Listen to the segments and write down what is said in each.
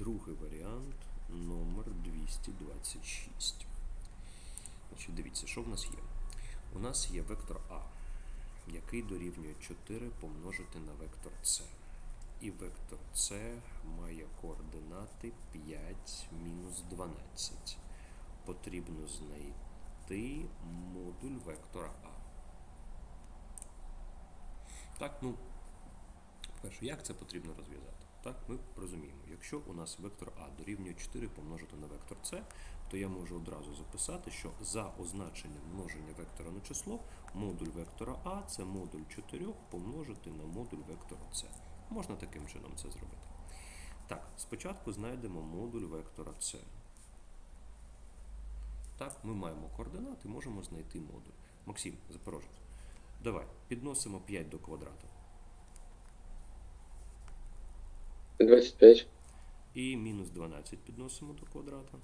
Другий варіант номер 226. Значить, дивіться, що в нас є? У нас є вектор А, який дорівнює 4 помножити на вектор С. І вектор С має координати 5 мінус 12. Потрібно знайти модуль вектора А. Так, ну, перше, як це потрібно розв'язати? Так, ми розуміємо, якщо у нас вектор А дорівнює 4 помножити на вектор С, то я можу одразу записати, що за означенням множення вектора на число, модуль вектора А це модуль 4 помножити на модуль вектора С. Можна таким чином це зробити. Так, спочатку знайдемо модуль вектора С. Так, ми маємо координати, можемо знайти модуль. Максим, Запорожець, давай, підносимо 5 до квадрату. 25. І мінус 12 підносимо до квадрата.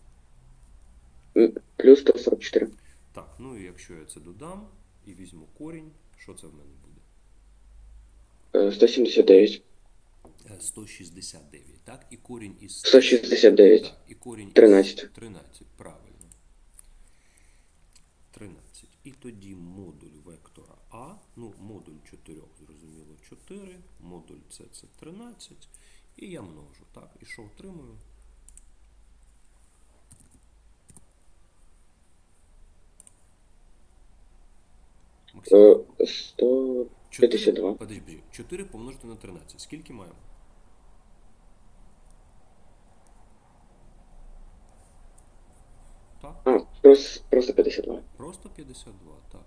Плюс 144. Так, ну і якщо я це додам і візьму корінь, що це в мене буде? Е, 179. Е, 169, так? І корінь із 169. Так, і корінь 13. із 13, правильно. 13. І тоді модуль вектора А, ну, модуль 4, зрозуміло, 4, модуль С це 13. І я множу, так? І що отримую? Максим, Е, 100. 4, 52. подожди, подожди, 4 помножити на 13. Скільки маємо? Так, А, просто, просто 52. просто 52, так.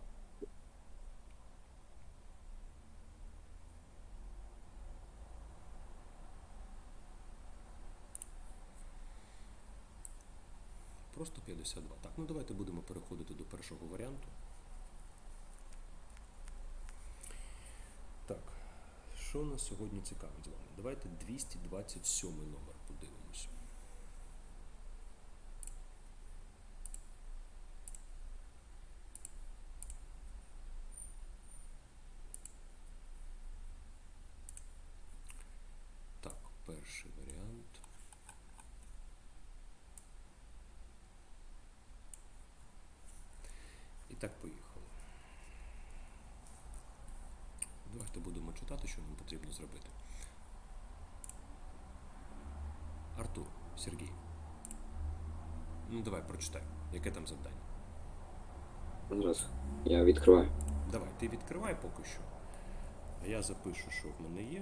Просто 52. Так, ну давайте будемо переходити до першого варіанту. Так, що нас сьогодні цікавить з вами? Давайте 227 номер подивимося. Так, перший варіант. І так поїхали. Давайте будемо читати, що нам потрібно зробити. Артур, Сергій. Ну давай прочитай, яке там завдання. Зараз я відкриваю. Давай, ти відкривай поки що. А я запишу, що в мене є.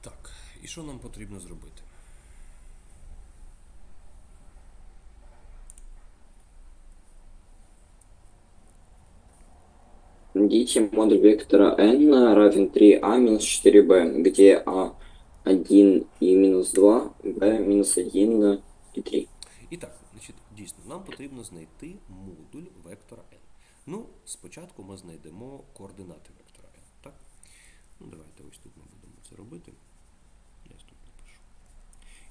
Так, і що нам потрібно зробити? Найдите модуль вектора n равен 3a минус 4b, где a 1 и минус 2, b минус 1 и 3. І так, значить, дійсно, нам потрібно знайти модуль вектора n. Ну, спочатку ми знайдемо координати вектора n. Так? Ну, давайте ось тут ми будемо це робити. Я ось тут напишу.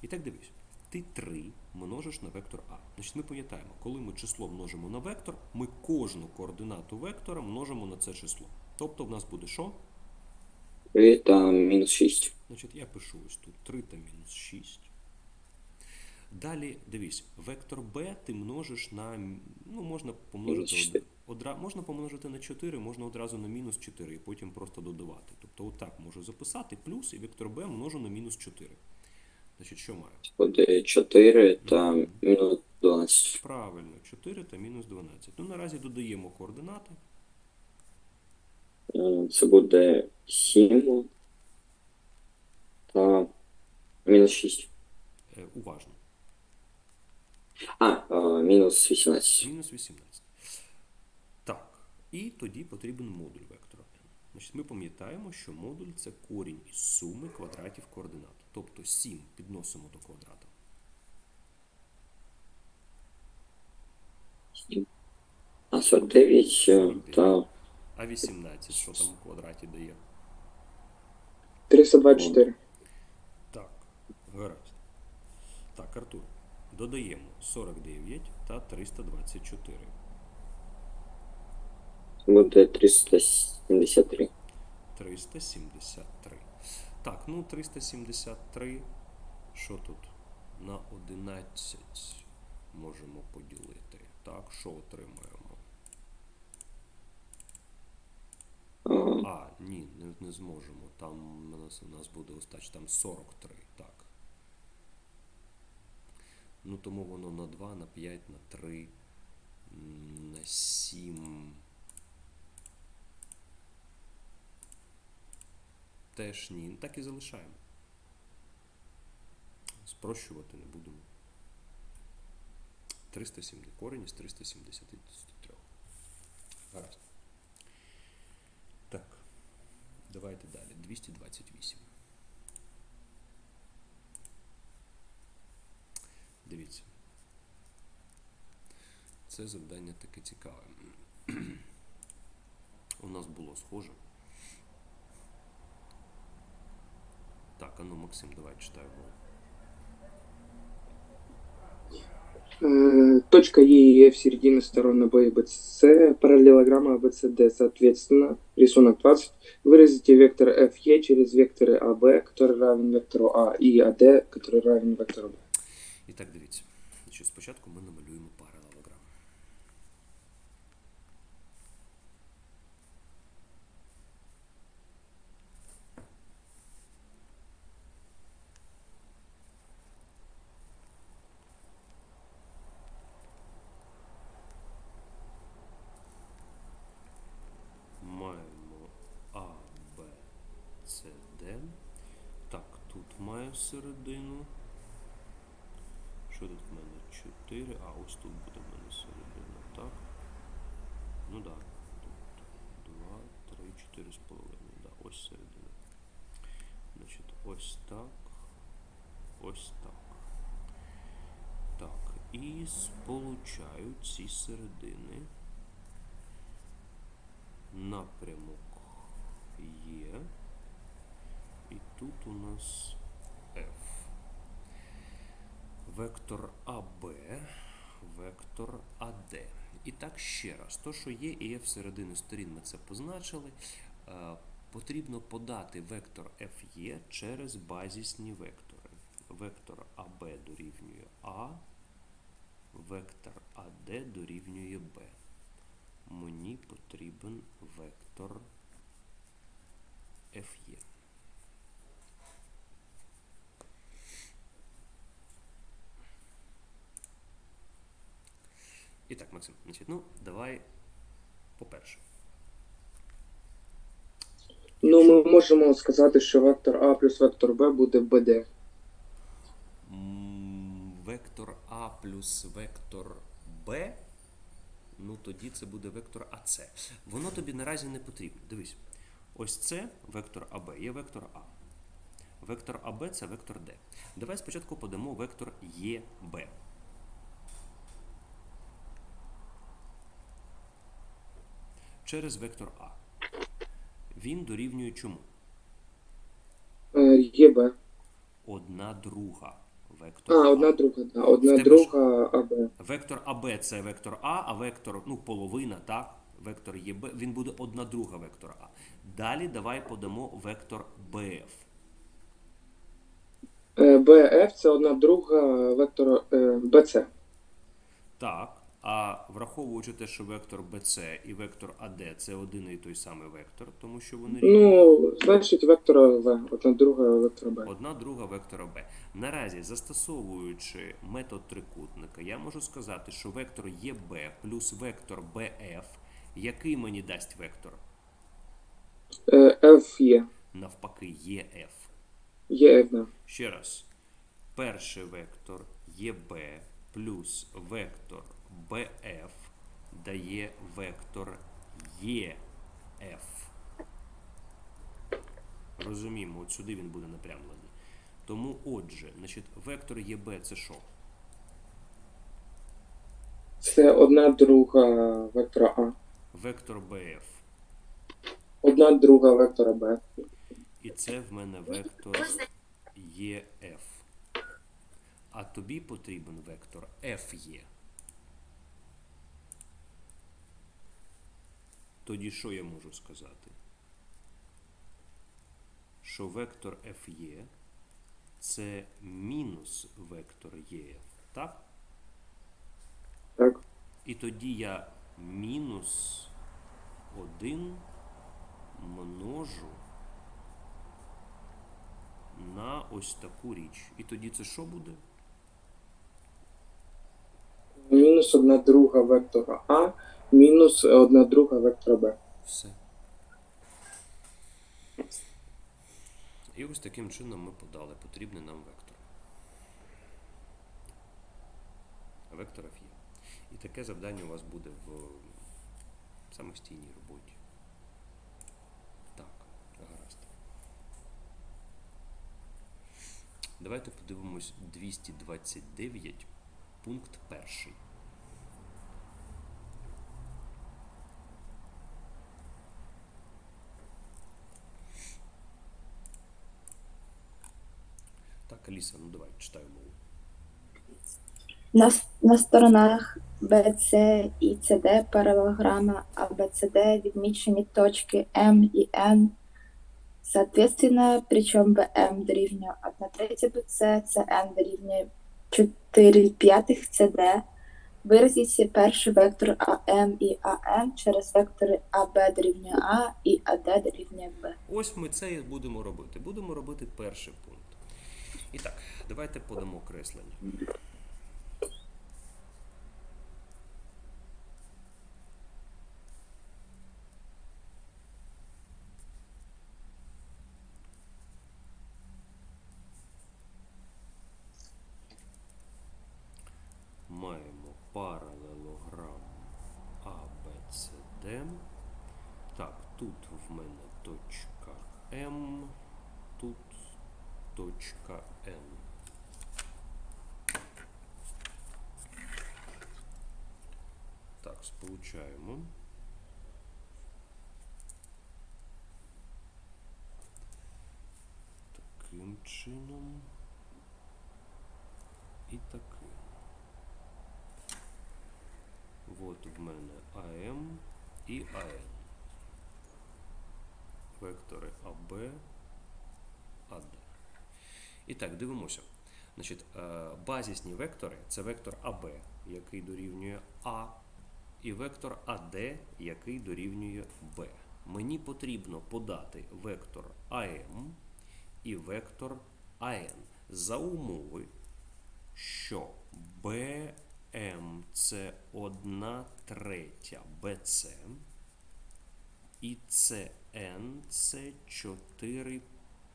І так дивись. Ти 3 множиш на вектор А. Значить, ми пам'ятаємо, коли ми число множимо на вектор, ми кожну координату вектора множимо на це число. Тобто в нас буде що? Это минус 6. Значить, я пишу ось тут 3 та мінус 6. Далі, дивись, вектор b ти множиш на. Ну, можна помножити Мінус одра, можна помножити на 4, можна одразу на мінус 4 і потім просто додавати. Тобто отак можу записати плюс і вектор b множу на мінус 4. Значить, що маю? Буде 4 та мінус 12. Правильно, 4 та мінус 12. Ну, наразі додаємо координати. Е, Це буде 7 та мінус 6. Е, уважно. А, е, мінус 18. Мінус 18. Так. І тоді потрібен модуль вектора. Значить, ми пам'ятаємо, що модуль це корінь із суми квадратів координат. Тобто 7 підносимо до квадрата. А 49 е, та А А 18, що там у квадраті дає? 324. Так, гаразд. Так, Артур. Додаємо 49 та 324. Буде 373. 373. Так, ну 373. Що тут? На 11 можемо поділити. Так, що отримаємо? А, ні, не, не зможемо. Там у нас, у нас буде остач, там 43. Так. Ну тому воно на 2, на 5, на 3, на 7. Теж ні. Ну, Так і залишаємо. Спрощувати не будемо. 370. Корінь із 373. Гаразд. Так. Давайте далі. 228. Дивіться. Це завдання таке цікаве. У нас було схоже. Так, а ну, Максим, давай читаємо. Э, Точка Е и F середины сторон АБ и БС, параллелограмма ABCD, соответственно, рисунок 20. Выразите вектор FE через векторы АБ, который равен вектору А, и АД, который равен вектору Б. І так дивіться. Значить, спочатку ми намалюємо середину. Що тут в мене? 4. А, ось тут буде в мене середина, так? Ну так. Тут 2, 3, 4 з половиною. Да, ось середина. Значить, ось так. Ось так. Так. І сполучаю ці середини. Напрямок є. І тут у нас. Вектор АБ, вектор АД. І так ще раз. То, що є і F середини сторін, ми це позначили. Е, Потрібно подати вектор FE через базісні вектори. Вектор АБ дорівнює А, вектор АД дорівнює Б. Мені потрібен вектор FE. І так, Максим, значить, ну, давай по-перше. Ну, ми можемо сказати, що вектор А плюс вектор Б буде БД. М, Вектор А плюс вектор Б, ну тоді це буде вектор АС. Воно тобі наразі не потрібно. Дивись, ось це вектор АБ, є вектор А. Вектор АБ це вектор Д. Давай спочатку подамо вектор ЄБ. Через вектор А. Він дорівнює чому? Е, ЄБ. Одна друга. Вектор А, одна друга, да. Одна друга АБ. Вектор АБ це вектор А, а вектор, ну, половина, так? Вектор ЄБ, він буде одна друга вектора А. Далі давай подамо вектор БФ. Е, БФ це одна друга вектора е, БЦ. Так. А враховуючи те, що вектор БЦ і вектор АД це один і той самий вектор, тому що вони. Ну, значить, вектора В, одна друга вектора Б. Одна друга вектора Б. Наразі, застосовуючи метод трикутника, я можу сказати, що вектор ЄБ плюс вектор БФ, який мені дасть вектор? Е, F є. Навпаки, ЄФ. Є F, да. Ще раз. Перший вектор ЄБ плюс вектор БФ дає вектор ЄФ. Розуміємо, от сюди він буде напрямлений. Тому, отже, значить, вектор ЄБ це що? Це одна друга вектора А. Вектор БФ. одна друга вектора b. І це в мене вектор ЕФ. А тобі потрібен вектор FE. Тоді що я можу сказати? Що вектор FE це мінус вектор ЕФ, так? Так. І тоді я мінус 1 множу на ось таку річ. І тоді це що буде? Мінус одна друга вектора А, мінус одна друга вектора b. Все. І ось таким чином ми подали потрібний нам вектор. Вектор є. І таке завдання у вас буде в самостійній роботі. Так, гаразд. Давайте подивимось 229, пункт перший. Так, Аліса, ну давай, читаю мову. На, на сторонах BC і CD паралелограма ABCD відмічені точки M і N соответственно, причому BM дорівнює 1 третя BC, це N дорівнює 4 п'ятих CD. Виразіть перший вектор AM і AN через вектори AB дорівнює A і AD дорівнює B. Ось ми це і будемо робити. Будемо робити перший пункт. І так, давайте подамо креслення. Маємо паралелограм ABCD. Так, тут в мене точка М, тут точка N. Таким чином. І таким. От в мене АМ і АН. Вектори АБ, АД. І так, дивимося. Значить, е, базісні вектори це вектор АБ, який дорівнює А, і вектор АД, який дорівнює Б. Мені потрібно подати вектор АМ і вектор АН за умови, що БМ це 1 третя БЦ, і ЦН це 4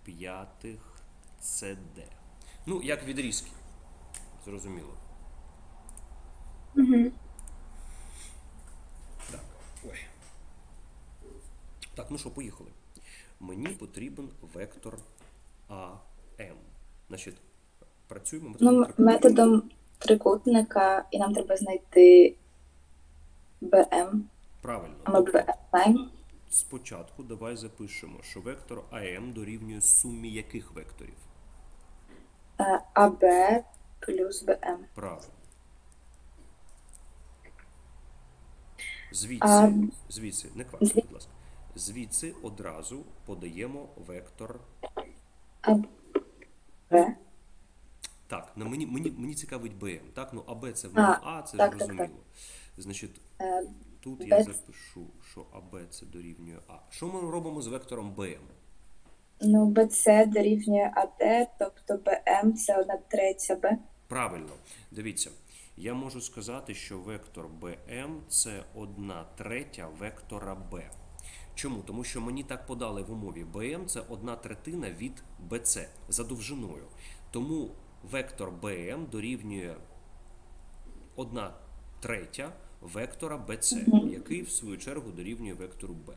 п'ятих ЦД. Ну, як відрізки. Зрозуміло. Угу. Так. Ой. Так, ну що, поїхали. Мені потрібен вектор АМ. Значить, працюємо Ну, методом трикутника. методом трикутника, і нам треба знайти BM, Правильно. а ми Тобто, знаємо. спочатку давай запишемо, що вектор АМ дорівнює сумі яких векторів? Е, АБ плюс БМ. Правильно. Звідси, А, звідси, не квапся, будь ласка. Звідси одразу подаємо вектор. АБ. Так, на мені, мені, мені цікавить БМ. Так, ну АБ це в мене А, це так, так, зрозуміло. Значить, Е, тут Б я запишу, що АБ це дорівнює А. Що ми робимо з вектором БМ? Ну, БЦ дорівнює АД, тобто БМ це 1 третя Б. Правильно, дивіться, я можу сказати, що вектор BM це 1 третя вектора B. Чому? Тому що мені так подали в умові BM це 1 третина від BC за довжиною. Тому вектор BM дорівнює 1 третя вектора BC, який в свою чергу дорівнює вектору B.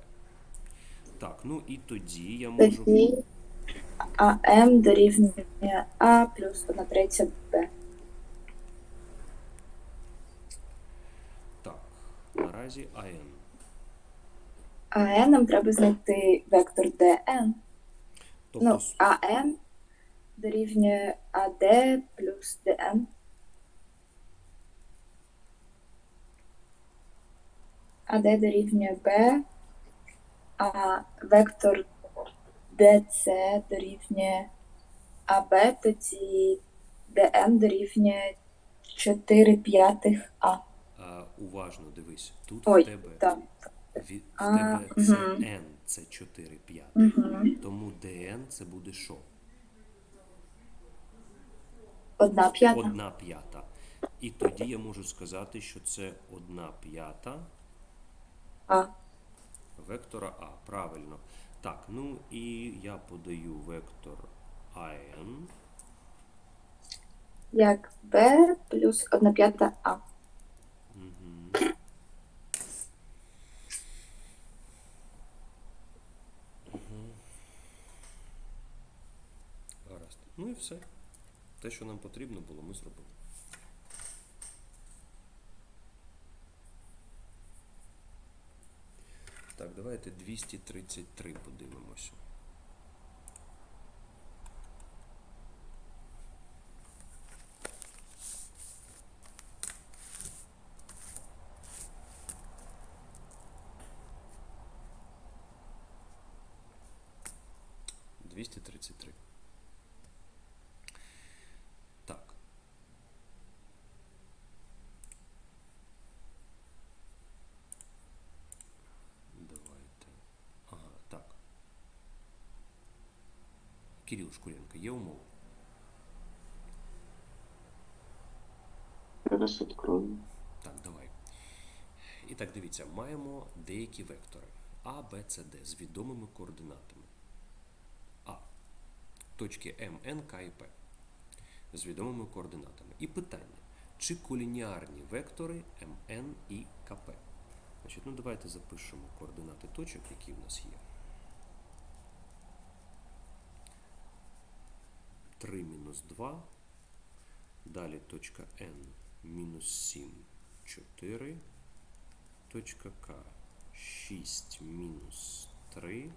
Так, ну і тоді я можу. Тоді АМ дорівнює А плюс 1 третя Б. Так, наразі АН. А n нам треба знайти вектор dn. Тобто, Ну, с- АН дорівнює AD плюс DN. АД дорівнює B, а вектор DC дорівнює АБ, тоді DN дорівнює 4 п'ятих А. а, уважно дивись, тут Ой, в тебе, так. Від, в А, тебе це мгм. n, це 4 п'ятих. Угу. Тому dn це буде що? Одна п'ята. Одна п'ята. І тоді я можу сказати, що це одна п'ята А. вектора А. Правильно. Так, ну і я подаю вектор AN. Як B плюс одна п'ята А. Угу. Гаразд. Ну і все. Те, що нам потрібно було, ми зробили. Так, давайте 233 подивимося. Двісті тридцять три. Так. Давайте. Ага, так. Кирил Шкуренко, є умова? Зараз відкрою. Так, давай. І так, дивіться, маємо деякі вектори А, Б, С, Д з відомими координатами. А. Точки М, Н, К і П з відомими координатами. І питання, чи колініарні вектори МН і КП? Значить, ну давайте запишемо координати точок, які в нас є. 3 мінус 2. Далі точка N мінус 7, 4. Точка К 6 мінус 3.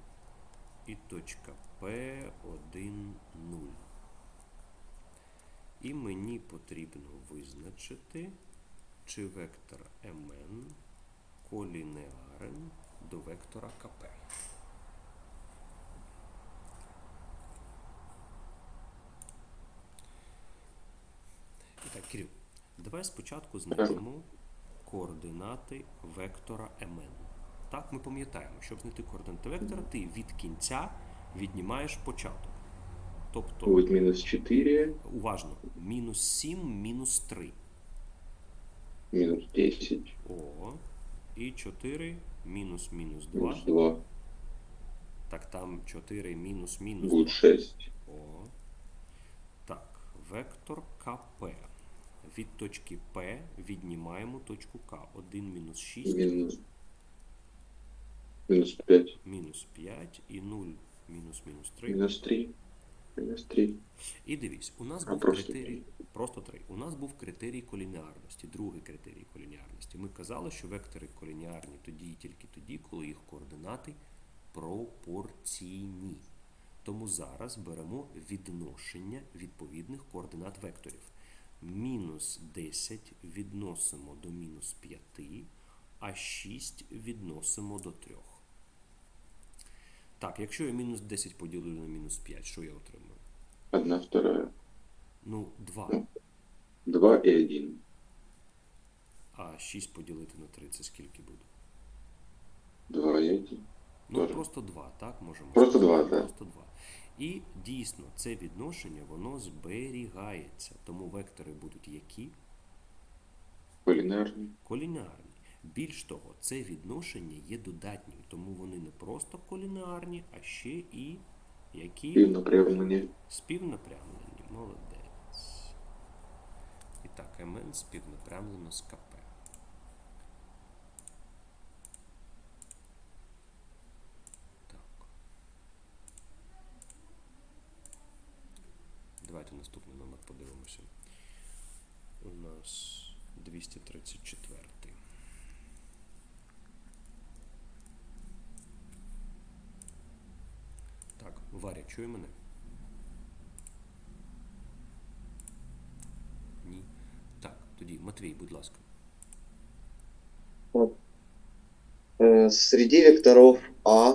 І точка П 1, 0. І мені потрібно визначити, чи вектор МН колінеарен до вектора КП. Так, Кирил, давай спочатку знайдемо координати вектора МН. Так, ми пам'ятаємо, щоб знайти координати вектора, ти від кінця віднімаєш початок. Тобто, Будет минус 4, уважно, мінус 7, мінус 3. минус 10, О. І 4 мінус мінус 2. минус 2, Так там 4 мінус мінус будет 6. О. Так, вектор КП. Від точки П віднімаємо точку К. 1 мінус 6, Минус, минус 5, мінус 5 і 0 мінус мінус 3. минус 3, минус 3. І дивись, у нас А, був просто критерій, просто 3. У нас був критерій колініарності, другий критерій колініарності. Ми казали, що вектори колініарні тоді і тільки тоді, коли їх координати пропорційні. Тому зараз беремо відношення відповідних координат векторів. Мінус 10 відносимо до мінус 5, а 6 відносимо до 3. Так, якщо я мінус 10 поділю на мінус 5, що я отримаю? 1, 2, Ну, 2. 2 и 1. А 6 поділити на 3 це скільки буде? 2 и 1. Ну, Тоже. просто 2, так можемо Просто сказати? два, так. Просто 2. І дійсно, це відношення, воно зберігається. Тому вектори будуть які? Полинарный. Колінеарні. Більш того, це відношення є додатнім, тому вони не просто колінеарні, а ще і які И напрямление. співнапрямлені. Молодець. І так, МН співнапрямлено з КП. зараз 234. Так, Варя, чує мене? Ні. Так, тоді Матвій, будь ласка. Е, Среди векторов А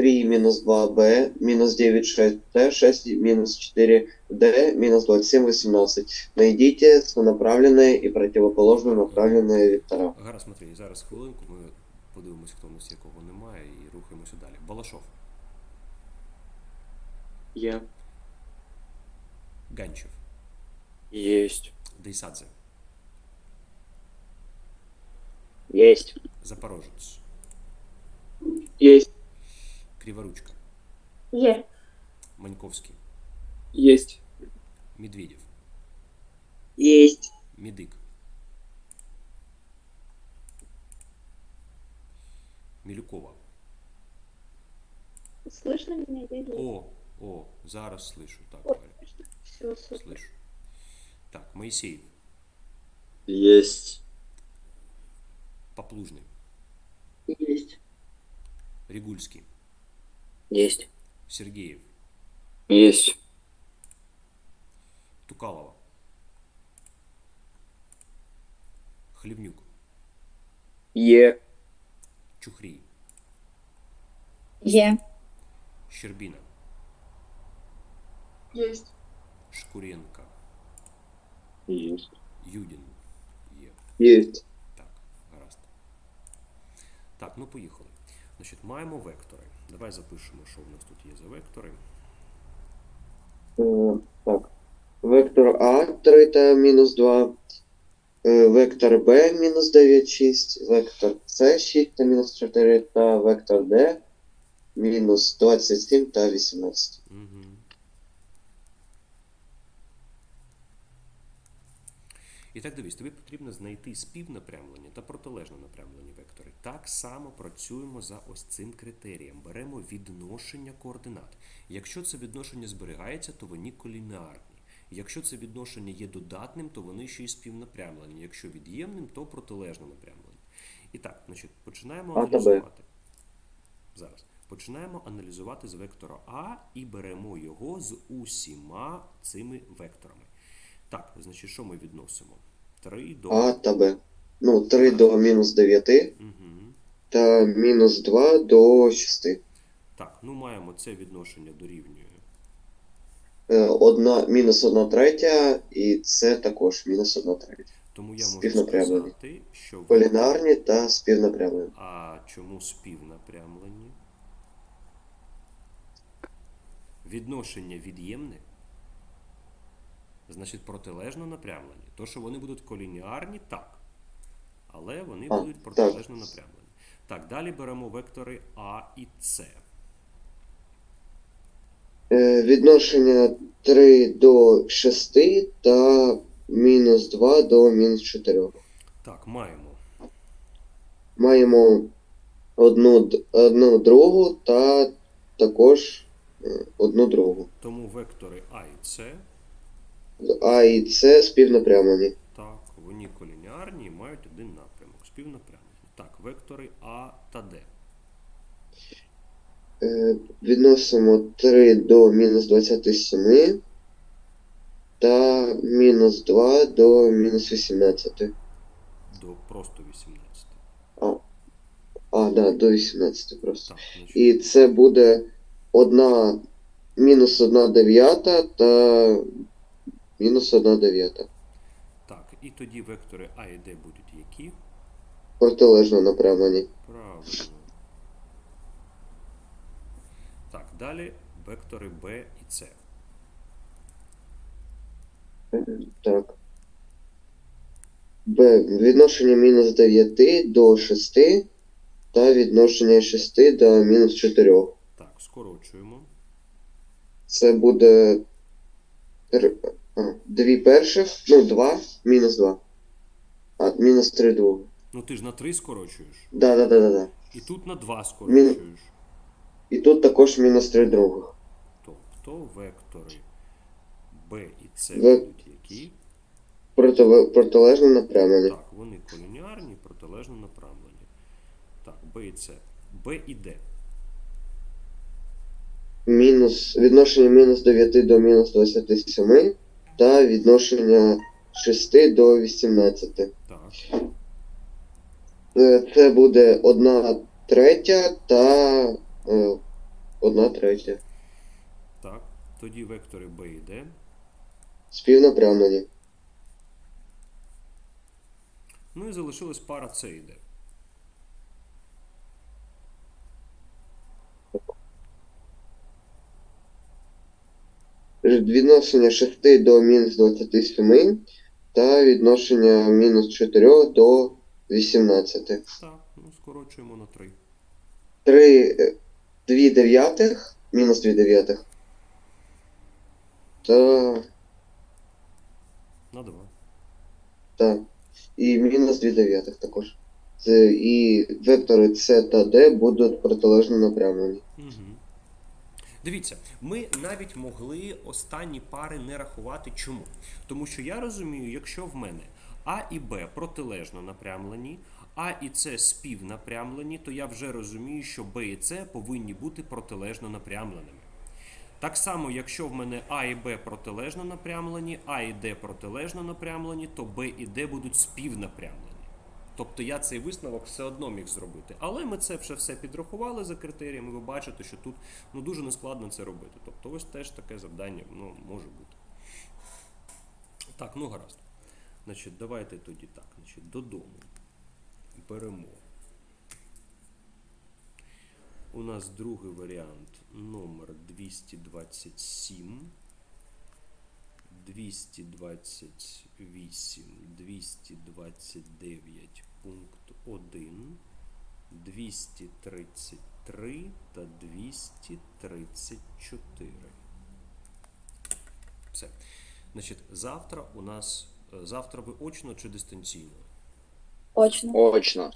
3 минус 2b минус 9 6t 6 минус 4d минус 27 18. Найдите сонаправленные и противоположно направленные вектора. Гаразд, Матвій, зараз хвилинку, ми подивимося, хто у нас якого немає, і рухаємося далі. Балашов, Є. Ганчев, Єсть. Дейсадзе, Есть. Запорожець, Есть. Криворучка, Є. Маньковський, Есть. Медведєв, Есть. Мідик. Мілюкова. Слышно меня? Я есть. О, о, зараз слышу. Так, О, Валя, Все, супер. слышу. Так, Моисеев, Єсть. Поплужный, Есть. Ригульский, Есть. Сергеев, Есть. Тукалова, Хлевнюк, Е. Чухрій, Є. Щербина, Есть. Шкуренко, Есть. Юдін. Є. Есть. Так, гаразд. Так, ну поїхали. Значить, маємо вектори. Давай запишемо, що в нас тут є за вектори. Э, Так. Вектор А 3 та мінус 2. Е, Вектор Б мінус 9, 6. Вектор С 6 та мінус 4 та вектор Д мінус 27 та 18. Угу. І так дивись, тобі потрібно знайти співнапрямлення та протилежно напрямлені вектори. Так само працюємо за ось цим критерієм. Беремо відношення координат. Якщо це відношення зберігається, то вони колінеарні. Якщо це відношення є додатним, то вони ще й співнапрямлені. Якщо від'ємним, то протилежно напрямлені. І так, значить, починаємо аналізувати. Зараз. Починаємо аналізувати з вектора А і беремо його з усіма цими векторами. Так, значить, що ми відносимо? 3 до. А та Б. Ну, 3 до мінус 9 Угу. та мінус 2 до 6. Так, ну маємо це відношення дорівнює. Е, Одна, мінус 1 третя, і це також мінус 1 третя. Тому я можу сказати, що Полінарні та співнапрямлені. А чому співнапрямлені? Відношення від'ємне. Значить, протилежно напрямлені. То, що вони будуть колініарні, так. Але вони А, будуть так. протилежно напрямлені. Так, далі беремо вектори А і С. Е, Відношення 3 до 6 та мінус 2 до мінус 4. Так, маємо. Маємо одну, одну другу та також е, одну другу. Тому вектори А і С, А і С співнапрямлені. так, вони колініарні і мають один напрямок. Співнапрямлені. Так, вектори А та Д. Е, Відносимо 3 до мінус 27 та мінус 2 до мінус 18. До просто 18. А, а да, до 18 просто. Так, значить, І це буде одна мінус 1 дев'ята та мінус 1 дев'ята. так, і тоді вектори А і Д будуть які? Протилежно напрямлені. Правильно. Так, далі вектори Б і С. Так. Б. Відношення мінус 9 до 6 та відношення 6 до мінус 4. Так, скорочуємо. Це буде а, дві перших, ну, 2, мінус 2. А, мінус 3 других. Ну ти ж на 3 скорочуєш. Да, да, да, да, да. І тут на 2 скорочуєш. І тут також мінус 3 других. Тобто вектори Б і С Ве- будуть які? Проти, протилежно напрямлені. Так, вони колініарні, протилежно направлені. Так, Б і С. Б і Д. Мінус мінус, відношення мінус 9 до мінус 27 та відношення 6 до 18. Так. Е, Це буде 1 третя та е, 1 третя. Так. Тоді вектори b і d. Співнапрямлені. Ну і залишилась пара c і d. Відношення 6 до мінус 27 та відношення мінус 4 до 18. Так, ну скорочуємо на 3. 3, 2 дев'ятих, мінус 2 дев'ятих. Та, На 2. та. І мінус 2 дев'ятих також. Це, і вектори С та Д будуть протилежно напрямлені. Угу. Дивіться, ми навіть могли останні пари не рахувати. Чому? Тому що я розумію, якщо в мене А і Б протилежно напрямлені, А і С співнапрямлені, то я вже розумію, що Б і С повинні бути протилежно напрямленими. Так само, якщо в мене А і Б протилежно напрямлені, А і Д протилежно напрямлені, то Б і Д будуть співнапрямлені. Тобто я цей висновок все одно міг зробити. Але ми це вже все підрахували за критеріями. Ви бачите, що тут ну, дуже нескладно це робити. Тобто ось теж таке завдання ну, може бути. Так, ну гаразд. Значить, давайте тоді так. Значить, додому. Беремо. У нас другий варіант номер 227. 228, 229 пункт 1, 233 та 234. Все. Значить, завтра у нас е, завтра ви очно чи дистанційно? Очно. Очно.